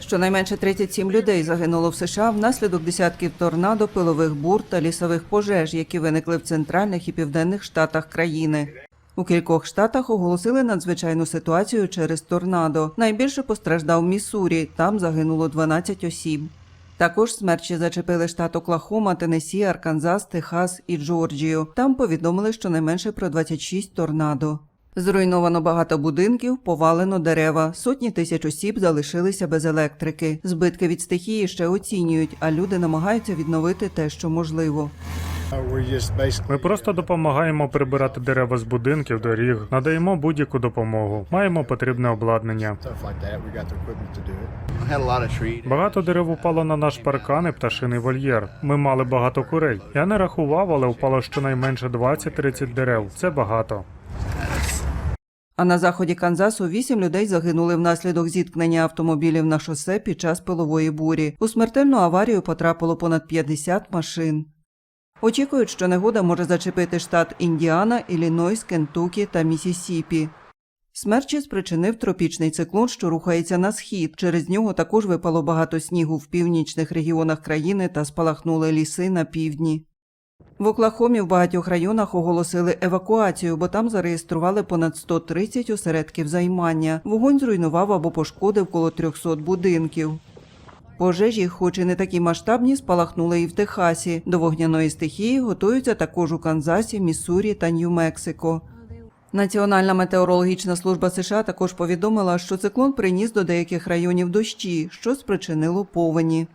Щонайменше 37 людей загинуло в США внаслідок десятків торнадо, пилових бур та лісових пожеж, які виникли в центральних і південних штатах країни. У кількох штатах оголосили надзвичайну ситуацію через торнадо. Найбільше постраждав Міссурі, там загинуло 12 осіб. Також смерчі зачепили штат Оклахома, Теннессі, Арканзас, Техас і Джорджію. Там повідомили щонайменше про 26 торнадо. Зруйновано багато будинків, повалено дерева. Сотні тисяч осіб залишилися без електрики. Збитки від стихії ще оцінюють, а люди намагаються відновити те, що можливо. Ми просто допомагаємо прибирати дерева з будинків, доріг, надаємо будь-яку допомогу. Маємо потрібне обладнання. Багато дерев упало на наш паркан і пташиний вольєр. Ми мали багато курей. Я не рахував, але впало щонайменше 20-30 дерев. Це багато. А на заході Канзасу вісім людей загинули внаслідок зіткнення автомобілів на шосе під час пилової бурі. У смертельну аварію потрапило понад 50 машин. Очікують, що негода може зачепити штат Індіана, Іллінойс, Кентукі та Місісіпі. Смерчі спричинив тропічний циклон, що рухається на схід. Через нього також випало багато снігу в північних регіонах країни та спалахнули ліси на півдні. В Оклахомі в багатьох районах оголосили евакуацію, бо там зареєстрували понад 130 осередків займання. Вогонь зруйнував або пошкодив коло 300 будинків. Пожежі, хоч і не такі масштабні, спалахнули і в Техасі. До вогняної стихії готуються також у Канзасі, Міссурі та Нью-Мексико. Національна метеорологічна служба США також повідомила, що циклон приніс до деяких районів дощі, що спричинило повені.